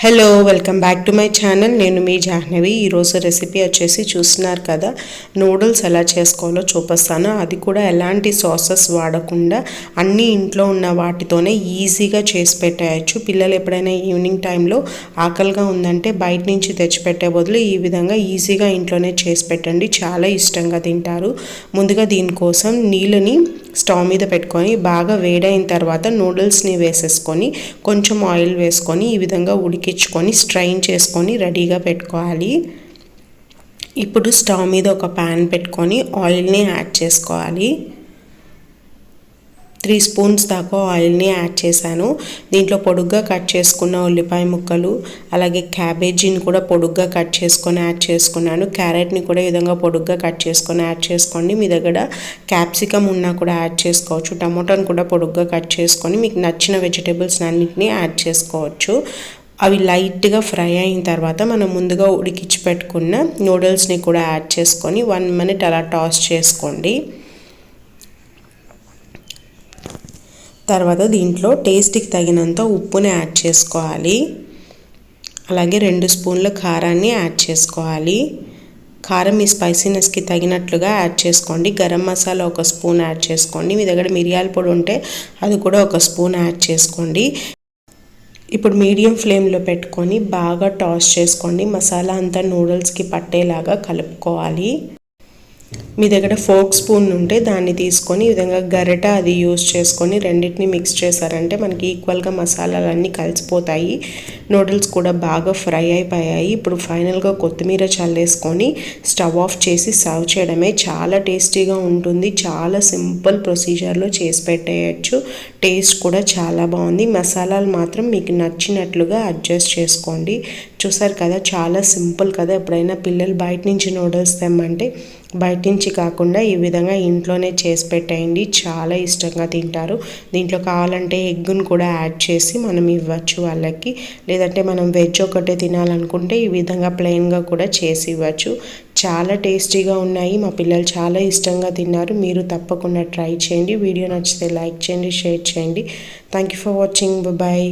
Hello welcome back to my channel నేను మీ జాహ్నవి. ఈరోజు రెసిపీ వచ్చేసి చూస్తున్నారు కదా నూడిల్స్ ఎలా చేసుకోవాలో చూపిస్తాను. అది కూడా ఎలాంటి సాసెస్ వాడకుండా అన్ని ఇంట్లో ఉన్న వాటితోనే ఈజీగా చేసి పెట్టేయచ్చు. పిల్లలు ఎప్పుడైనా ఈవినింగ్ టైంలో ఆకలిగా ఉందంటే బయట నుంచి తెచ్చిపెట్టే బదులు ఈ విధంగా ఈజీగా ఇంట్లోనే చేసి పెట్టండి. చాలా ఇష్టంగా తింటారు. ముందుగా దీనికోసం నీళ్ళని స్టవ్ మీద పెట్టుకొని బాగా వేడైన తర్వాత నూడిల్స్ని వేసేసుకొని కొంచెం ఆయిల్ వేసుకొని ఈ విధంగా ఉడికించుకొని స్ట్రైన్ చేసుకొని రెడీగా పెట్టుకోవాలి. ఇప్పుడు స్టవ్ మీద ఒక ప్యాన్ పెట్టుకొని ఆయిల్ని యాడ్ చేసుకోవాలి. త్రీ స్పూన్స్ దాకా ఆయిల్ని యాడ్ చేశాను. దీంట్లో పొడుగ్గా కట్ చేసుకున్న ఉల్లిపాయ ముక్కలు అలాగే క్యాబేజీని కూడా పొడుగ్గా కట్ చేసుకొని యాడ్ చేసుకున్నాను. క్యారెట్ని కూడా ఈ విధంగా పొడుగ్గా కట్ చేసుకొని యాడ్ చేసుకోండి. మీ దగ్గర క్యాప్సికమ్ ఉన్నా కూడా యాడ్ చేసుకోవచ్చు. టమోటాను కూడా పొడుగ్గా కట్ చేసుకొని మీకు నచ్చిన వెజిటేబుల్స్ అన్నింటినీ యాడ్ చేసుకోవచ్చు. అవి లైట్గా ఫ్రై అయిన తర్వాత మనం ముందుగా ఉడికించి పెట్టుకున్న నూడిల్స్ని కూడా యాడ్ చేసుకొని వన్ మినిట్ అలా టాస్ చేసుకోండి. తర్వాత దీంట్లో టేస్ట్కి తగినంత ఉప్పుని యాడ్ చేసుకోవాలి. అలాగే రెండు స్పూన్ల కారాన్ని యాడ్ చేసుకోవాలి. కారం మీ స్పైసీనెస్కి తగినట్లుగా యాడ్ చేసుకోండి. గరం మసాలా ఒక స్పూన్ యాడ్ చేసుకోండి. మీ దగ్గర మిరియాల పొడి ఉంటే అది కూడా ఒక స్పూన్ యాడ్ చేసుకోండి. ఇప్పుడు మీడియం ఫ్లేమ్లో పెట్టుకొని బాగా టాస్ చేసుకోండి. మసాలా అంతా నూడిల్స్కి పట్టేలాగా కలుపుకోవాలి. మీ దగ్గర ఫోక్ స్పూన్ ఉంటే దాన్ని తీసుకొని ఈ విధంగా గరిట అది యూస్ చేసుకొని రెండింటిని మిక్స్ చేశారంటే మనకి ఈక్వల్గా మసాలాలు అన్నీ కలిసిపోతాయి. నూడిల్స్ కూడా బాగా ఫ్రై అయిపోయాయి. ఇప్పుడు ఫైనల్గా కొత్తిమీర చల్లేసుకొని స్టవ్ ఆఫ్ చేసి సర్వ్ చేయడమే చాలా టేస్టీగా ఉంటుంది. చాలా సింపుల్ ప్రొసీజర్లో చేసి పెట్టేయచ్చు. టేస్ట్ కూడా చాలా బాగుంది. మసాలాలు మాత్రం మీకు నచ్చినట్లుగా అడ్జస్ట్ చేసుకోండి. చూసారు కదా చాలా సింపుల్ కదా. ఎప్పుడైనా పిల్లలు బయట నుంచి నూడిల్స్ తెమ్మంటే బయట నుంచి కాకుండా ఈ విధంగా ఇంట్లోనే చేసి పెట్టేయండి. చాలా ఇష్టంగా తింటారు. దీంట్లో కావాలంటే ఎగ్గును కూడా యాడ్ చేసి మనం ఇవ్వచ్చు వాళ్ళకి. లేదంటే మనం వెజ్ ఒకటే తినాలనుకుంటే ఈ విధంగా ప్లెయిన్గా కూడా చేసి ఇవ్వచ్చు. చాలా టేస్టీగా ఉన్నాయి. మా పిల్లలు చాలా ఇష్టంగా తిన్నారు. మీరు తప్పకుండా ట్రై చేయండి. వీడియో నచ్చితే లైక్ చేయండి షేర్ చేయండి. Thank you for watching. Bye